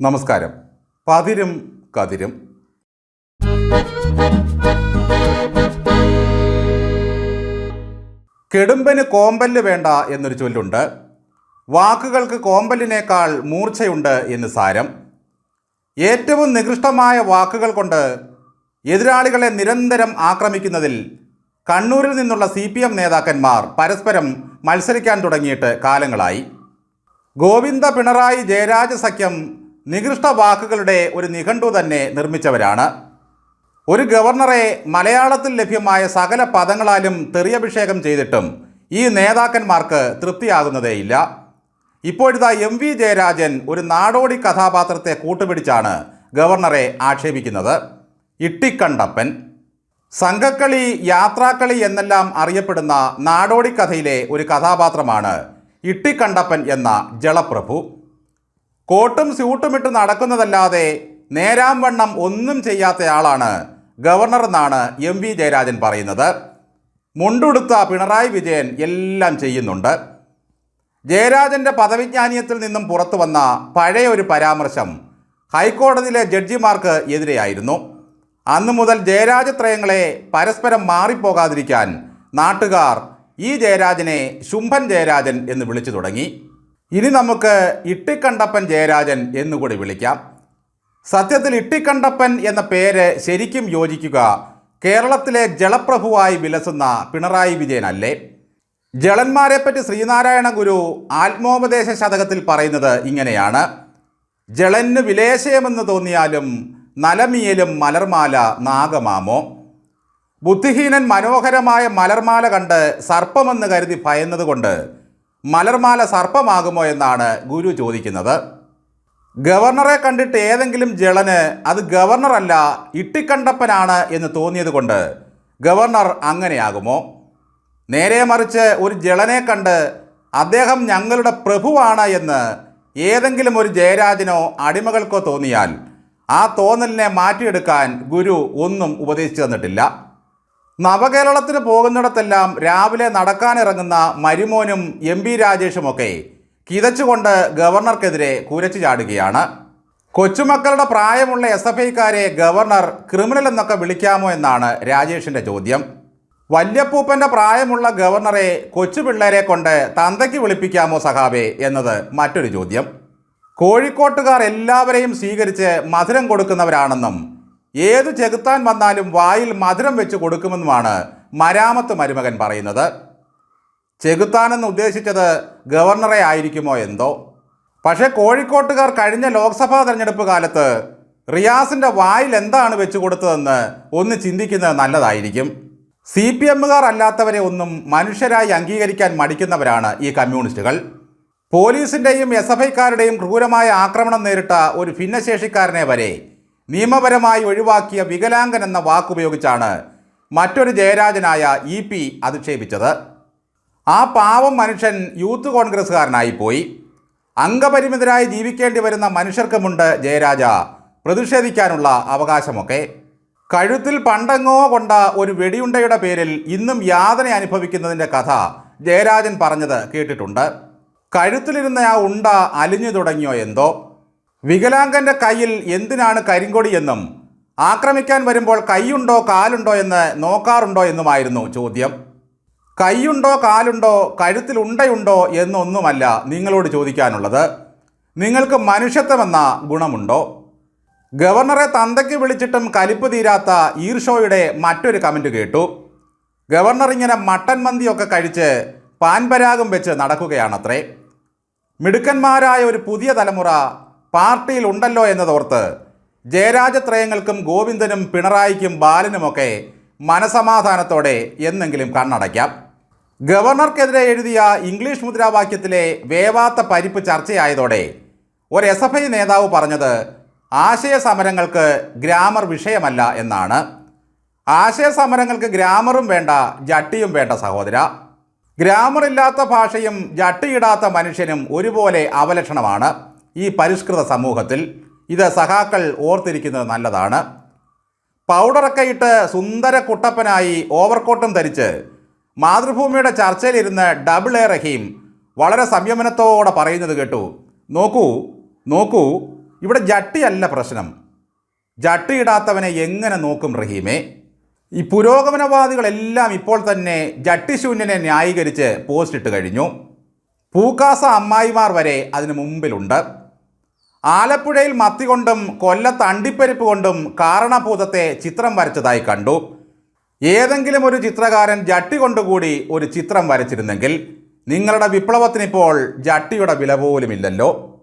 നമസ്കാരം. പതിരും കതിരും. കെടുമ്പന് കോമ്പൽ വേണ്ട എന്നൊരു ചൊല്ലുണ്ട്. വാക്കുകൾക്ക് കോമ്പല്ലിനേക്കാൾ മൂർച്ചയുണ്ട് എന്ന് സാരം. ഏറ്റവും നികൃഷ്ടമായ വാക്കുകൾ കൊണ്ട് എതിരാളികളെ നിരന്തരം ആക്രമിക്കുന്നതിൽ കണ്ണൂരിൽ നിന്നുള്ള സി പി എം നേതാക്കന്മാർ പരസ്പരം മത്സരിക്കാൻ തുടങ്ങിയിട്ട് കാലങ്ങളായി. ഗോവിന്ദ പിണറായി ജയരാജ സഖ്യം നികൃഷ്ട വാക്കുകളുടെ ഒരു നിഘണ്ടു തന്നെ നിർമ്മിച്ചവരാണ്. ഒരു ഗവർണറെ മലയാളത്തിൽ ലഭ്യമായ സകല പദങ്ങളാലും തെറിയഭിഷേകം ചെയ്തിട്ടും ഈ നേതാക്കന്മാർക്ക് തൃപ്തിയാകുന്നതേയില്ല. ഇപ്പോഴിതാ എം വി ജയരാജൻ ഒരു നാടോടി കഥാപാത്രത്തെ കൂട്ടുപിടിച്ചാണ് ഗവർണറെ ആക്ഷേപിക്കുന്നത്. ഇട്ടിക്കണ്ടപ്പൻ. സംഘക്കളി യാത്രാക്കളി എന്നെല്ലാം അറിയപ്പെടുന്ന നാടോടി കഥയിലെ ഒരു കഥാപാത്രമാണ് ഇട്ടിക്കണ്ടപ്പൻ എന്ന ജളപ്രഭു കോട്ടും സ്യൂട്ടുമിട്ട് നടക്കുന്നതല്ലാതെ നേരാം വണ്ണം ഒന്നും ചെയ്യാത്തയാളാണ് ഗവർണർ എന്നാണ് എം വി ജയരാജൻ പറയുന്നത്. മുണ്ടുടുത്ത പിണറായി വിജയൻ എല്ലാം ചെയ്യുന്നുണ്ട്. ജയരാജന്റെ പദവിജ്ഞാനീയത്തിൽ നിന്നും പുറത്തു വന്ന പഴയ ഒരു പരാമർശം ഹൈക്കോടതിയിലെ ജഡ്ജിമാർക്ക് എതിരെയായിരുന്നു. അന്നു മുതൽ ജയരാജത്രയങ്ങളെ പരസ്പരം മാറിപ്പോകാതിരിക്കാൻ നാട്ടുകാർ ഈ ജയരാജനെ ശുംഭൻ ജയരാജൻ എന്ന് വിളിച്ചു തുടങ്ങി. ഇനി നമുക്ക് ഇട്ടിക്കണ്ടപ്പൻ ജയരാജൻ എന്നുകൂടി വിളിക്കാം. സത്യത്തിൽ ഇട്ടിക്കണ്ടപ്പൻ എന്ന പേര് ശരിക്കും യോജിക്കുക കേരളത്തിലെ ജലപ്രഭുവായി വിലസുന്ന പിണറായി വിജയനല്ലേ? ജളന്മാരെപ്പറ്റി ശ്രീനാരായണ ഗുരു ആത്മോപദേശ ശതകത്തിൽ പറയുന്നത് ഇങ്ങനെയാണ്. ജളന് വിലേശയമെന്ന് തോന്നിയാലും നലമിയലും മലർമാല നാഗമാമോ? ബുദ്ധിഹീനൻ മനോഹരമായ മലർമാല കണ്ട് സർപ്പമെന്ന് കരുതി ഭയന്നതുകൊണ്ട് മലർമാല സർപ്പമാകുമോ എന്നാണ് ഗുരു ചോദിക്കുന്നത്. ഗവർണറെ കണ്ടിട്ട് ഏതെങ്കിലും ജളന് അത് ഗവർണറല്ല ഇട്ടിക്കണ്ടപ്പനാണ് എന്ന് തോന്നിയതുകൊണ്ട് ഗവർണർ അങ്ങനെയാകുമോ? നേരെ മറിച്ച് ഒരു ജളനെ കണ്ട് അദ്ദേഹം ഞങ്ങളുടെ പ്രഭുവാണ് എന്ന് ഏതെങ്കിലും ഒരു ജയരാജനോ അടിമകൾക്കോ തോന്നിയാൽ ആ തോന്നലിനെ മാറ്റിയെടുക്കാൻ ഗുരു ഒന്നും ഉപദേശിച്ചു തന്നിട്ടില്ല. നവകേരളത്തിന് പോകുന്നിടത്തെല്ലാം രാവിലെ നടക്കാനിറങ്ങുന്ന മരുമോനും എം പി രാജേഷുമൊക്കെ കിതച്ചുകൊണ്ട് ഗവർണർക്കെതിരെ കുരച്ചു ചാടുകയാണ്. കൊച്ചുമക്കളുടെ പ്രായമുള്ള എസ് എഫ് ഐക്കാരെ ഗവർണർ ക്രിമിനൽ എന്നൊക്കെ വിളിക്കാമോ എന്നാണ് രാജേഷിന്റെ ചോദ്യം. വല്യപ്പൂപ്പന്റെ പ്രായമുള്ള ഗവർണറെ കൊച്ചു പിള്ളേരെ കൊണ്ട് തന്തയ്ക്ക് വിളിപ്പിക്കാമോ സഹാബേ എന്നത് മറ്റൊരു ചോദ്യം. കോഴിക്കോട്ടുകാർ എല്ലാവരെയും സ്വീകരിച്ച് മധുരം കൊടുക്കുന്നവരാണെന്നും ഏതു ചെകുത്താൻ വന്നാലും വായിൽ മധുരം വെച്ച് കൊടുക്കുമെന്നുമാണ് മരാമത്ത് മരുമകൻ പറയുന്നത്. ചെകുത്താനെന്ന് ഉദ്ദേശിച്ചത് ഗവർണറെ ആയിരിക്കുമോ എന്തോ. പക്ഷേ കോഴിക്കോട്ടുകാർ കഴിഞ്ഞ ലോക്സഭാ തെരഞ്ഞെടുപ്പ് കാലത്ത് റിയാസിന്റെ വായിൽ എന്താണ് വെച്ചു കൊടുത്തതെന്ന് ഒന്ന് ചിന്തിക്കുന്നത് നല്ലതായിരിക്കും. സി പി എമ്മുകാർ അല്ലാത്തവരെ ഒന്നും മനുഷ്യരായി അംഗീകരിക്കാൻ മടിക്കുന്നവരാണ് ഈ കമ്മ്യൂണിസ്റ്റുകൾ. പോലീസിന്റെയും എസ് എഫ് ഐക്കാരുടെയും ക്രൂരമായ ആക്രമണം നേരിട്ട ഒരു ഭിന്നശേഷിക്കാരനെ വരെ നിയമപരമായി ഒഴിവാക്കിയ വികലാംഗൻ എന്ന വാക്കുപയോഗിച്ചാണ് മറ്റൊരു ജയരാജനായ ഇ പി അധിക്ഷേപിച്ചത്. ആ പാവം മനുഷ്യൻ യൂത്ത് കോൺഗ്രസ്സുകാരനായി പോയി. അംഗപരിമിതരായി ജീവിക്കേണ്ടി വരുന്ന മനുഷ്യർക്കുമുണ്ട് ജയരാജ. പ്രതിഷേധിക്കാനുള്ള അവകാശമൊക്കെ. കഴുത്തിൽ പണ്ടെങ്ങോ കൊണ്ട ഒരു വെടിയുണ്ടയുടെ പേരിൽ ഇന്നും യാതന അനുഭവിക്കുന്നതിന്റെ കഥ ജയരാജൻ പറഞ്ഞത് കേട്ടിട്ടുണ്ട്. കഴുത്തിലിരുന്ന ആ ഉണ്ട അലിഞ്ഞു തുടങ്ങിയോ എന്തോ? വികലാംഗന്റെ കയ്യിൽ എന്തിനാണ് കരിങ്കൊടി എന്നും? ആക്രമിക്കാൻ വരുമ്പോൾ കൈയുണ്ടോ കാലുണ്ടോ എന്ന് നോക്കാറുണ്ടോ എന്നുമായിരുന്നു ചോദ്യം. കൈയുണ്ടോ കാലുണ്ടോ കഴുത്തിൽ ഉണ്ടയുണ്ടോ എന്നൊന്നുമല്ല നിങ്ങളോട് ചോദിക്കാനുള്ളത്. നിങ്ങൾക്ക് മനുഷ്യത്വമെന്ന ഗുണമുണ്ടോ? ഗവർണറെ തന്തയ്ക്ക് വിളിച്ചിട്ടും കലിപ്പ് തീരാത്ത ഈർഷോയുടെ മറ്റൊരു കമന്റ് കേട്ടു. ഗവർണർ ഇങ്ങനെ മട്ടൻ മന്തിയൊക്കെ കഴിച്ച് പാൻപരാഗം വെച്ച് നടക്കുകയാണത്രേ. മിടുക്കന്മാരായ ഒരു പുതിയ തലമുറ പാർട്ടിയിൽ ഉണ്ടല്ലോ എന്നതോർത്ത് ജയരാജത്രയങ്ങൾക്കും ഗോവിന്ദനും പിണറായിക്കും ബാലനുമൊക്കെ മനസമാധാനത്തോടെ എന്നെങ്കിലും കണ്ണടയ്ക്കാം. ഗവർണർക്കെതിരെ എഴുതിയ ഇംഗ്ലീഷ് മുദ്രാവാക്യത്തിലെ വേവാത്ത പരിപ്പ് ചർച്ചയായതോടെ ഒരു എസ് എഫ് ഐ നേതാവ് പറഞ്ഞത് ആശയ സമരങ്ങൾക്ക് ഗ്രാമർ വിഷയമല്ല എന്നാണ്. ആശയ സമരങ്ങൾക്ക് ഗ്രാമറും വേണ്ട ജട്ടിയും വേണ്ട സഹോദര. ഗ്രാമറില്ലാത്ത ഭാഷയും ജട്ടിയിടാത്ത മനുഷ്യനും ഒരുപോലെ അവലക്ഷണമാണ്. ഈ പരിഷ്കൃത സമൂഹത്തിൽ ഇത് സഹാക്കൾ ഓർത്തിരിക്കുന്നത് നല്ലതാണ്. പൗഡറൊക്കെ ഇട്ട് സുന്ദര കുട്ടപ്പനായി ഓവർകോട്ടും ധരിച്ച് മാതൃഭൂമിയുടെ ചർച്ചയിലിരുന്ന് ഡബിൾ എ റഹീം വളരെ സംയമനത്തോടെ പറയുന്നത് കേട്ടു. നോക്കൂ നോക്കൂ ഇവിടെ ജട്ടിയല്ല പ്രശ്നം. ജട്ടിയിടാത്തവനെ എങ്ങനെ നോക്കും റഹീമേ? ഈ പുരോഗമനവാദികളെല്ലാം ഇപ്പോൾ തന്നെ ജട്ടിശൂന്യനെ ന്യായീകരിച്ച് പോസ്റ്റ് ഇട്ട് കഴിഞ്ഞു. പൂക്കാസ അമ്മായിമാർ വരെ അതിന് മുമ്പിലുണ്ട്. ആലപ്പുഴയിൽ മത്തി കൊണ്ടും കൊല്ലത്ത് അണ്ടിപ്പരിപ്പ് കൊണ്ടും കാരണഭൂതത്തെ ചിത്രം വരച്ചതായി കണ്ടു. ഏതെങ്കിലും ഒരു ചിത്രകാരൻ ജട്ടി കൊണ്ടുകൂടി ഒരു ചിത്രം വരച്ചിരുന്നെങ്കിൽ നിങ്ങളുടെ വിപ്ലവത്തിനിപ്പോൾ ജട്ടിയുടെ വില പോലുമില്ലല്ലോ.